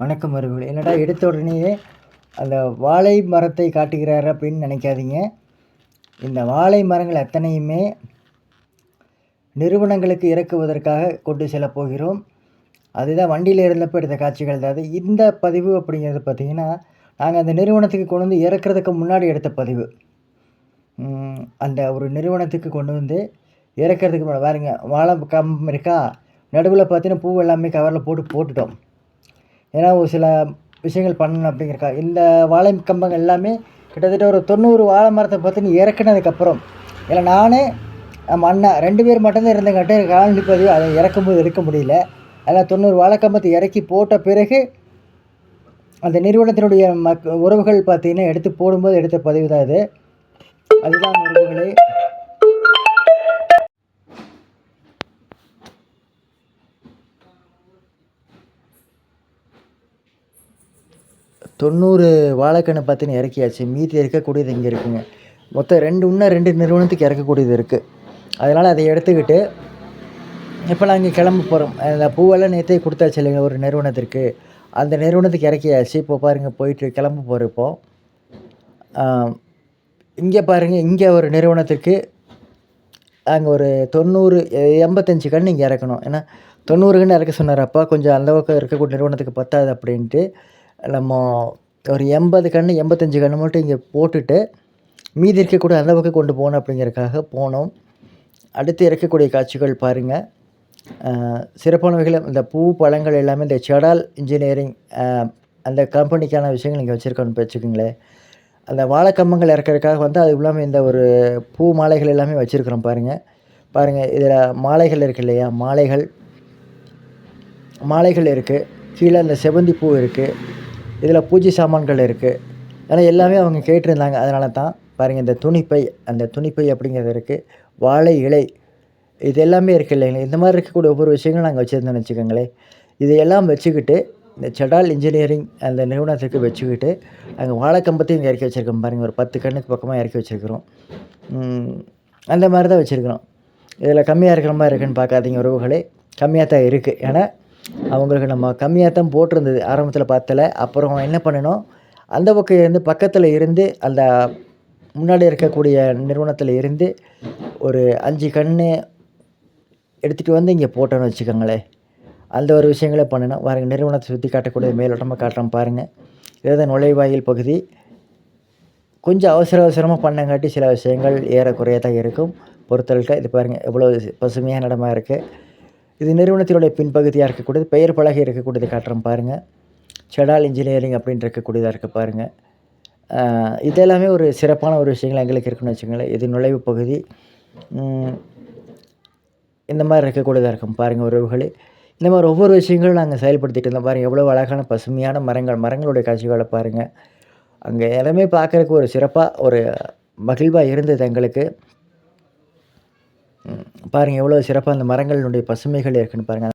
வணக்கம் அவர்கள். என்னடா எடுத்த உடனேயே அந்த வாழை மரத்தை காட்டுகிறார் அப்படின்னு நினைக்காதீங்க. இந்த வாழை மரங்கள் அத்தனையுமே நிறுவனங்களுக்கு இறக்குவதற்காக கொண்டு செல்ல போகிறோம். அதுதான் வண்டியில் இருந்தப்போ எடுத்த காட்சிகள் தான். அது இந்த பதிவு அப்படிங்கிறது பார்த்திங்கன்னா நாங்கள் அந்த நிறுவனத்துக்கு கொண்டு வந்து இறக்குறதுக்கு முன்னாடி எடுத்த பதிவு. அந்த ஒரு நிறுவனத்துக்கு கொண்டு வந்து இறக்கிறதுக்கு முன்னாடி பாருங்க வாழை கம்பம் இருக்கா? நடுவில் பார்த்தீங்கன்னா பூ எல்லாமே கவரில் போட்டு போட்டுட்டோம். ஏன்னா ஒரு சில விஷயங்கள் பண்ணணும் அப்படிங்கிறக்கா இந்த வாழை கம்பங்கள் எல்லாமே கிட்டத்தட்ட ஒரு தொண்ணூறு வாழை மரத்தை பார்த்துன்னு இறக்குனதுக்கப்புறம் இல்லை நானே நம்ம அண்ணன் ரெண்டு பேர் மட்டும்தான் இருந்தங்காட்டி காலனி பதிவு அதை இறக்கும்போது எடுக்க முடியல. அதில் தொண்ணூறு வாழைக்கம்பத்தை இறக்கி போட்ட பிறகு அந்த நிறுவனத்தினுடைய மக் உறவுகள் பார்த்தீங்கன்னா எடுத்து போடும்போது எடுத்த பதிவு தான் இது அதுதான் உறவுகளே. தொண்ணூறு வாழைக்கன்னு பார்த்தீங்கன்னா இறக்கியாச்சு. மீதி இருக்கக்கூடியது இங்கே இருக்குங்க. மொத்தம் ரெண்டு இன்னும் ரெண்டு நிறுவனத்துக்கு இறக்கக்கூடியது இருக்குது அதனால் அதை எடுத்துக்கிட்டு இப்போ நாங்கள் கிளம்ப போகிறோம் அந்த பூவெல்லாம் நேற்றே கொடுத்தாச்சு இல்லைங்க ஒரு நிறுவனத்திற்கு. அந்த நிறுவனத்துக்கு இறக்கியாச்சு. இப்போ பாருங்கள் போயிட்டு கிளம்ப போகிறப்போ இங்கே பாருங்கள் இங்கே ஒரு நிறுவனத்துக்கு அங்கே ஒரு தொண்ணூறு எண்பத்தஞ்சு கன்று இங்கே இறக்கணும். ஏன்னா தொண்ணூறு கன்று இறக்க சொன்னார் அப்பா. கொஞ்சம் அந்த பக்கம் இருக்கக்கூடிய நிறுவனத்துக்கு பத்தாது அப்படின்ட்டு. நம்ம ஒரு எண்பது கன்று எண்பத்தஞ்சு கன்று மட்டும் இங்கே போட்டுட்டு மீதி இருக்கக்கூடிய அந்த பக்கம் கொண்டு போகணும் அப்படிங்கிறதுக்காக போனோம். அடுத்து இறக்கக்கூடிய காட்சிகள் பாருங்கள் சிறப்பானவைகளும் இந்த பூ பழங்கள் எல்லாமே இந்த செடால் இன்ஜினியரிங் அந்த கம்பெனிக்கான விஷயங்கள் இங்கே வச்சுருக்கோன்னு வச்சுக்கோங்களேன். அந்த வாழைக்கம்பங்கள் இறக்கறதுக்காக வந்து அது இல்லாமல் இந்த ஒரு பூ மாலைகள் எல்லாமே வச்சுருக்குறோம் பாருங்கள் பாருங்கள் இதில் மாலைகள் இருக்கு இல்லையா? மாலைகள். மாலைகள் இருக்குது கீழே அந்த செவந்தி பூ இருக்குது இதில் பூஜை சாமான்கள் இருக்குது. ஆனால் எல்லாமே அவங்க கேட்டிருந்தாங்க. அதனால தான் பாருங்கள் இந்த துணிப்பை அந்த துணிப்பை அப்படிங்கிறது இருக்குது வாழை இலை இது எல்லாமே இருக்குது இல்லைங்களா. இந்த மாதிரி இருக்கக்கூடிய ஒவ்வொரு விஷயங்களும் நாங்கள் வச்சுருந்தோம்னு வச்சுக்கோங்களேன் இதையெல்லாம் வச்சுக்கிட்டு இந்த செடால் இன்ஜினியரிங் அந்த நிறுவனத்துக்கு வச்சுக்கிட்டு அங்கே வாழைக்கம்பத்தையும் இங்கே இறக்கி வச்சுருக்கோம் பாருங்கள் ஒரு பத்து கண்ணுக்கு பக்கமாக இறக்கி வச்சுருக்கிறோம். அந்த மாதிரி தான் வச்சுருக்குறோம். இதில் கம்மியாக இருக்கிற மாதிரி இருக்குன்னு பார்க்காதீங்க உறவுகளே. கம்மியாக தான் இருக்குது ஏன்னா அவங்களுக்கு நம்ம கம்மியாக தான் போட்டிருந்தது ஆரம்பத்தில் பார்த்தல. அப்புறம் என்ன பண்ணணும் அந்த பக்கம் இருந்து பக்கத்தில் இருந்து அந்த முன்னாடி இருக்கக்கூடிய நிறுவனத்தில் இருந்து ஒரு அஞ்சு கண் எடுத்துகிட்டு வந்து இங்கே போட்டோன்னு வச்சுக்கோங்களேன். அந்த ஒரு விஷயங்களே பண்ணணும் பாருங்கள் நிறுவனத்தை சுற்றி காட்டக்கூடிய மேலோட்டமாக காட்டுறோம் பாருங்கள் இதுதான் நுழைவாயில் பகுதி. கொஞ்சம் அவசர அவசரமாக பண்ணங்காட்டி சில விஷயங்கள் ஏறக்குறைய தான் இருக்கும். பொறுத்தளவுக்கு இது பாருங்கள் எவ்வளோ பசுமையான இடமா இருக்குது இது நிறுவனத்தினுடைய பின்பகுதியாக இருக்கக்கூடியது பெயர் பலகை இருக்கக்கூடியது காட்டுறோம் பாருங்கள் செடால் இன்ஜினியரிங் அப்படின்னு இருக்கக்கூடியதாக இருக்குது பாருங்கள் இதெல்லாமே ஒரு சிறப்பான ஒரு விஷயங்கள் எங்களுக்கு இருக்குன்னு வச்சுக்கோங்களேன். இது நுழைவு பகுதி. இந்த மாதிரி இருக்கக்கூடியதாக இருக்கும் பாருங்கள் உறவுகளே. இந்த மாதிரி ஒவ்வொரு விஷயங்களும் நாங்கள் செயல்படுத்திகிட்டு இருந்தோம் பாருங்கள் எவ்வளோ அழகான பசுமையான மரங்கள் மரங்களுடைய காட்சிகளை பாருங்கள் அங்கே எல்லாமே பார்க்குறக்கு ஒரு சிறப்பாக ஒரு மகிழ்வாக இருந்தது எங்களுக்கு. பாருங்கள் எவ்வளோ சிறப்பாக அந்த மரங்களினுடைய பசுமைகள் இருக்குன்னு பாருங்கள்